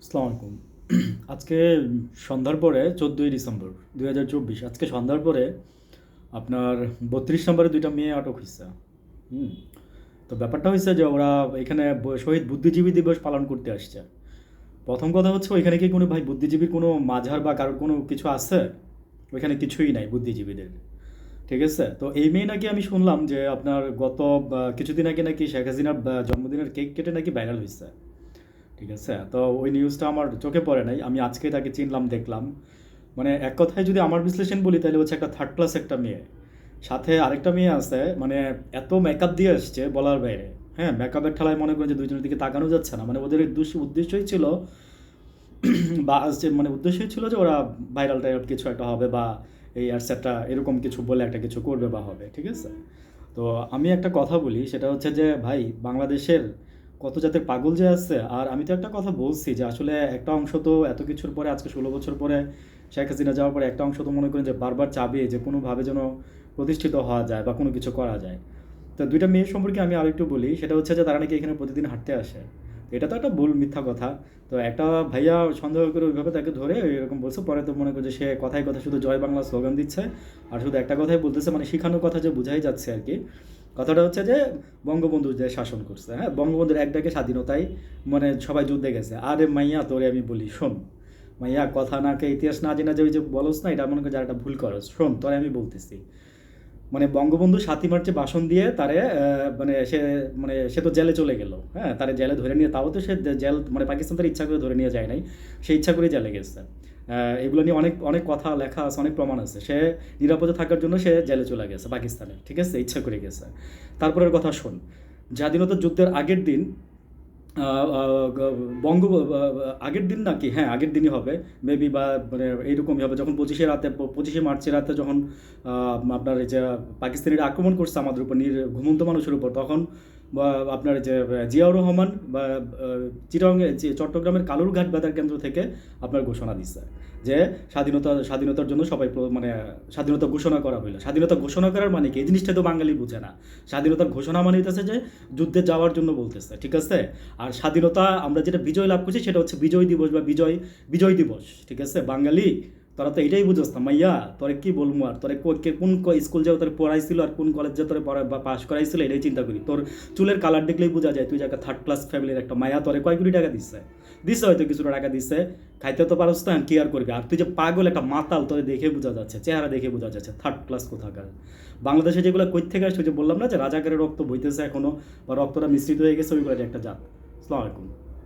আসসালামু আলাইকুম। আজকে সন্ধ্যার পরে চোদ্দোই ডিসেম্বর দুই হাজার চব্বিশ, আজকে সন্ধ্যার পরে আপনার বত্রিশ নম্বরে দুইটা মেয়ে আটক হয়েছে হুম, তো ব্যাপারটা হয়েছে যে ওরা এখানে শহীদ বুদ্ধিজীবী দিবস পালন করতে আসছে। প্রথম কথা হচ্ছে ওইখানে কি কোনো ভাই বুদ্ধিজীবীর কোনো মাঝার বা কারোর কোনো কিছু আছে? ওইখানে কিছুই নাই বুদ্ধিজীবীদের। ঠিক আছে? তো এই মেয়ে নাকি আমি শুনলাম যে আপনার গত কিছুদিন আগে নাকি শেখ হাসিনার জন্মদিনের কেক কেটে নাকি ভাইরাল হয়েছে ঠিক আছে? তো ওই নিউজটা আমার চোখে পড়ে নাই, আমি আজকে তাকে চিনলাম, দেখলাম। মানে এক কথায় যদি আমার বিশ্লেষণ বলি, তাহলে হচ্ছে একটা থার্ড ক্লাস একটা মেয়ে। সাথে আরেকটা মেয়ে আছে মানে এত মেকআপ দিয়ে আসছে বলার বাইরে। হ্যাঁ মেকআপের ঠেলায় মনে করেন যে দুজনের দিকে তাকানো যাচ্ছে না। মানে ওদের উদ্দেশ্য উদ্দেশ্যই ছিল, বা মানে উদ্দেশ্যই ছিল যে ওরা ভাইরাল টাইপ কিছু একটা হবে বা এই একটা এরকম কিছু বলে একটা কিছু করবে বা হবে, ঠিক আছে? তো আমি একটা কথা বলি, সেটা হচ্ছে যে ভাই, বাংলাদেশের কত জাতের পাগল যে আছে আর আমি তো একটা কথা বলছি যে আসলে একটা অংশ তো এত কিছুর পরে, আজকে ষোলো বছর পরে শেখ হাসিনা যাওয়ার পরে একটা অংশ তো মনে করেন যে বারবার চাবে যে কোনোভাবে যেন প্রতিষ্ঠিত হওয়া যায় বা কোনো কিছু করা যায়। তো দুইটা মেয়ে সম্পর্কে আমি আরেকটু বলি, সেটা হচ্ছে যে তারা নাকি এখানে প্রতিদিন হাঁটতে আসে। এটা তো একটা ভুল, মিথ্যা কথা। তো একটা ভাইয়া সন্দেহ করে ওইভাবে তাকে ধরে এরকম বলছে, পরে তো মনে করছে সে কথায় কথা শুধু জয় বাংলা স্লোগান দিচ্ছে। আর শুধু একটা কথাই বলতেছে মানে শিখানোর কথা যে বোঝাই যাচ্ছে আর কি। কথাটা হচ্ছে যে বঙ্গবন্ধু যে শাসন করছে হ্যাঁ? বঙ্গবন্ধুর এক ডাকে স্বাধীনতায় মানে সবাই যুদ্ধে গেছে। আরে মাইয়া, তোরে আমি বলি, শোন, মাইয়া, কথা না কে ইতিহাস না জেনে যে ওই যে বলস না, এটা মনে করে যারা ভুল করস। শোন, তোরে আমি বলতেছি মানে বঙ্গবন্ধু সাতই মার্চে ভাষণ দিয়ে তারে মানে সে মানে সে তো জেলে চলে গেল হ্যাঁ? তারে জেলে ধরে নিয়ে, তাও তো সে জেল মানে পাকিস্তান তার ইচ্ছা করে ধরে নিয়ে যায় নাই, সে ইচ্ছা করে জেলে গেছে। এগুলো নিয়ে অনেক অনেক কথা লেখা আছে, অনেক প্রমাণ আছে। সে নিরাপদে থাকার জন্য সে জেলে চলে গেছে, পাকিস্তানে, ঠিক আছে? ইচ্ছা করে গেছে। তারপরের কথা শোন, স্বাধীনতা যুদ্ধের আগের দিন বঙ্গ আগের দিন নাকি? হ্যাঁ আগের দিনই হবে। মেবি বা মানে এইরকমই হবে। যখন পঁচিশে রাতে, পঁচিশে মার্চের রাতে যখন আপনার এই যে পাকিস্তানিরা আক্রমণ করছে আমাদের উপর, নির, ঘুমন্ত মানুষের উপর, তখন বা আপনার যে জিয়াউর রহমান বা চিরঙ্গে চট্টগ্রামের কালুরঘাট বাজার কেন্দ্র থেকে আপনার ঘোষণা দিচ্ছে যে, স্বাধীনতা, স্বাধীনতার জন্য সবাই মানে স্বাধীনতা ঘোষণা করা হইল। স্বাধীনতা ঘোষণা করার মানে কি? এই জিনিসটা তো বাঙালি বুঝে না। স্বাধীনতার ঘোষণা মানে হইতেছে যে, যুদ্ধে যাওয়ার জন্য বলতেছে, ঠিক আছে? আর স্বাধীনতা, আমরা যেটা বিজয় লাভ করছি সেটা হচ্ছে বিজয় দিবস বা বিজয় বিজয় দিবস, ঠিক আছে? বাঙালি তোরা তো এটাই বুঝোস না মাইয়া, তোরে কি বলব আর? তোরে কোন স্কুল যাও তোরে পড়াইছিল আর কোন কলেজ যাও তোরে পাস করাইছিল, এটাই চিন্তা করি। তোর চুলের কালার দেখলেই বোঝা যায়, তুই যে একটা থার্ড ক্লাস ফ্যামিলির একটা মায়া তোরে কয় কোটি টাকা দিচ্ছে দিচ্ছে হয়তো কিছুটা টাকা দিচ্ছে খাইতে তো পারস না, কি আর করবি? আর তুই যে পাগল একটা মাতাল, তোরে দেখে বোঝা যাচ্ছে, চেহারা দেখে বোঝা যাচ্ছে থার্ড ক্লাস কোথাকার? বাংলাদেশে যেগুলো কই থেকে আসছে যে বললাম না যে রাজাকারের রক্ত বইতেছে এখনও, বা রক্তটা মিশ্রিত হয়ে গেছে, ওইগুলো একটা জাত। আসসালামু আলাইকুম।